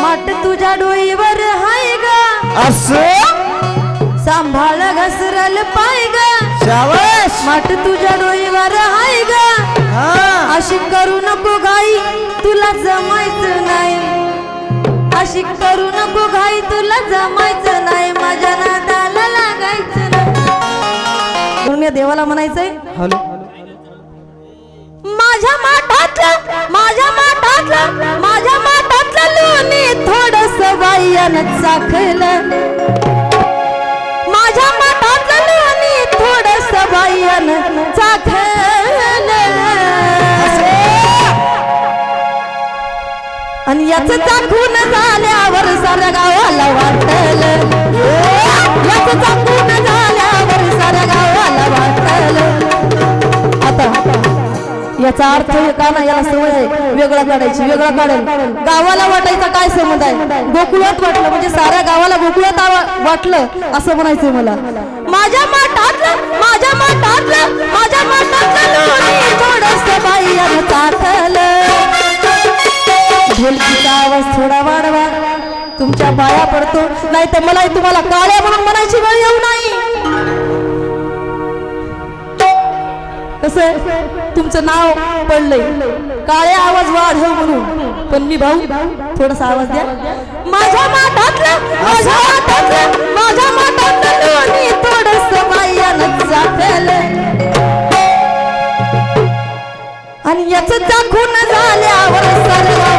माट तुझ्या डोईवर हाय ग. असं? सांभाळ घसरल पाय ग. शाबास. माट तुझ्या डोईवर हाय ग. हा. अशी करू नको घाई तुला जमायचं नाही. अशी करू नको घाई तुला जमायचं नाही. माझ्या नादाला लागायचं नाही. म्हणून या देवाला म्हणायचंय हॅलो. माझ्या माठातलं माझ्या माठातलं माझ्या माठातलं थोडस बाह्यानं चाखलं. माझ्या माठातलं लोणी थोडस बाह्यानं चाखलं. आणि याच चाखून झाल्यावर साऱ्या गावाला वाटलं. याच चाखून याचा अर्थ हे का नाही याला सवय आहे. वेगळा काढायची वेगळा काढेल. गावाला वाटायचा काय संबंध आहे? गोकुळात वाटलं म्हणजे साऱ्या गावाला गोकुळात वाटलं असं म्हणायचं मला. माझ्या माठातलं माझ्या माठातलं माझ्या माठातलं आवाज थोडा वाढवा. तुमच्या पाया पडतो. नाही तर मला तुम्हाला काळ्या म्हणून म्हणायची वेळ येऊ नाही. कसं तुमचं नाव पडलंय. काळे आवाज वाढव म्हणून. पण मी भाऊ थोडासा आवाज द्या. माझ्या माठातलं माझ्या माठातलं माझ्या माठातलं लोणी थोडस बाह्यानं चाखलं आणि याच दाखवून झाल्यावर सरगावाला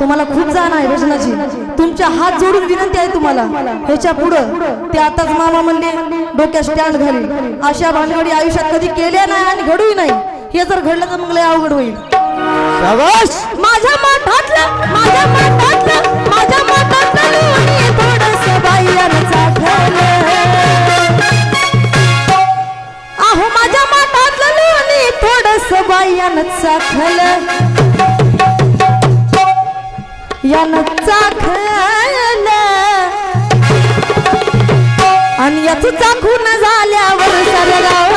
तुम्हाला खूप जाण आहे भजनाची तुमच्या हात जोडून विनंती आहे तुम्हाला. ह्याच्या पुढं ते आताच मामा म्हणले डोक्यात स्टँड घाली अशा भानगडी आयुष्यात कधी केल्या नाही आणि घडूही नाही. हे जर घडलं तर मग लय अवघड होईल. माझ्या माठातलं माझ्या माठातलं माझ्या माठातलं थोडंसं बाह्यानं चाखलं अहो माझ्या माठातलं थोडस चाखलं यानं चाखलं. आणि याच चाखून झाल्यावर सरगाव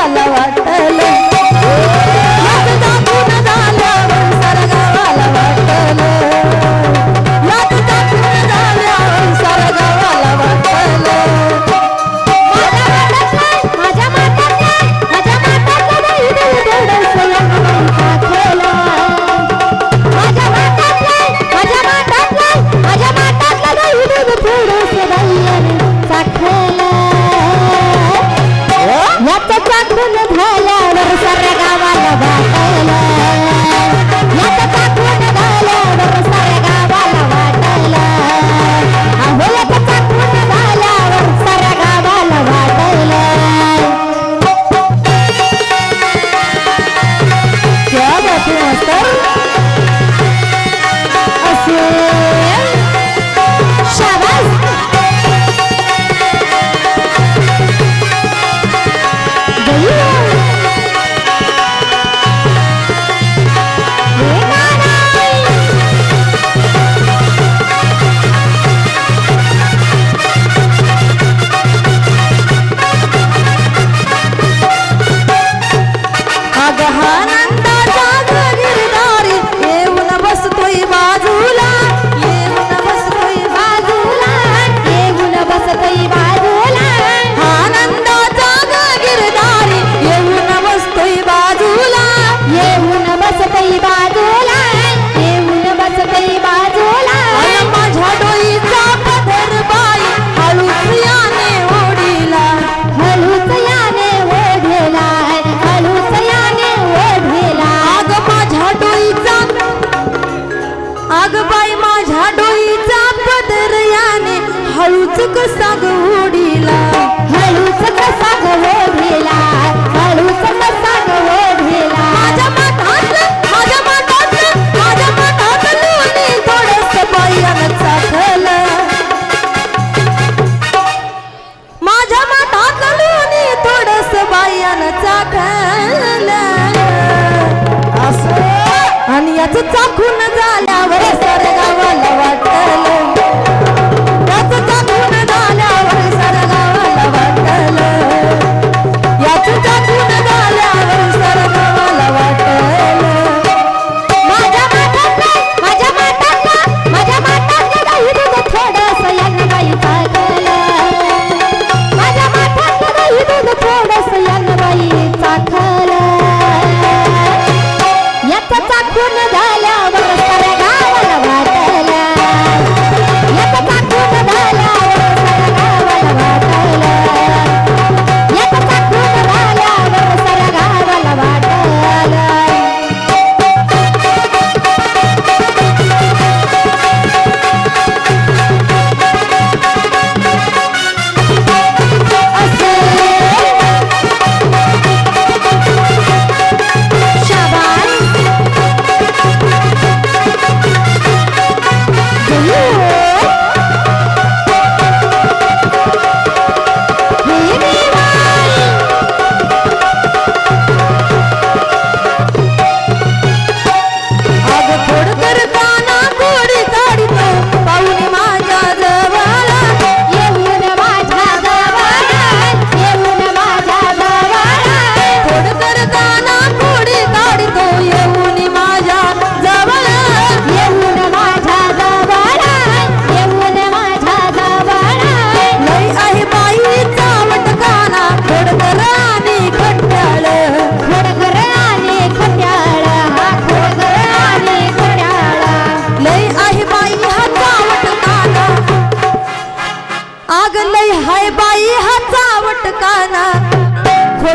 ಮಾನ போட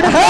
Lord.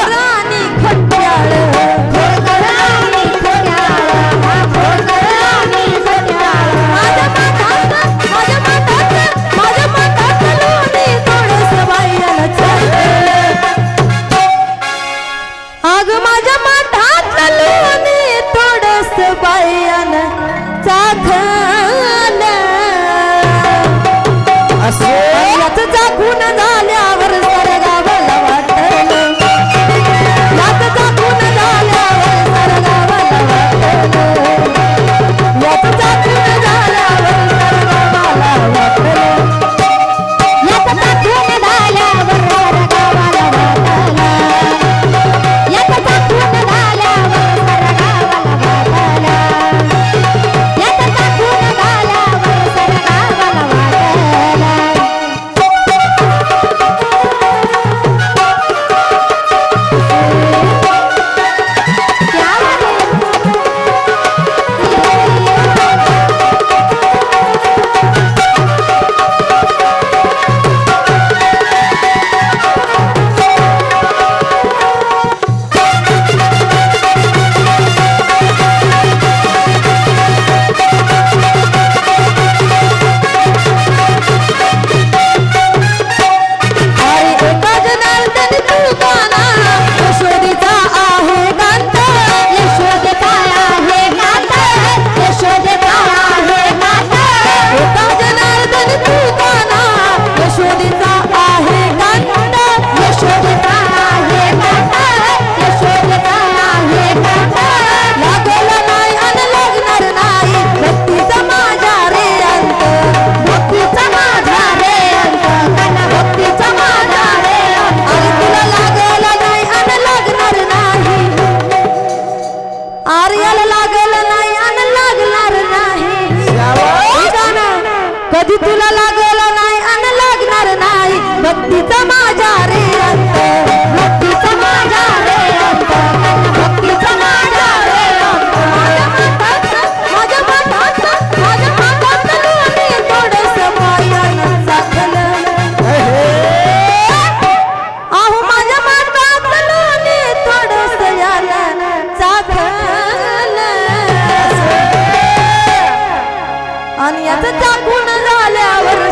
आणि याचं टाकून झाल्यावर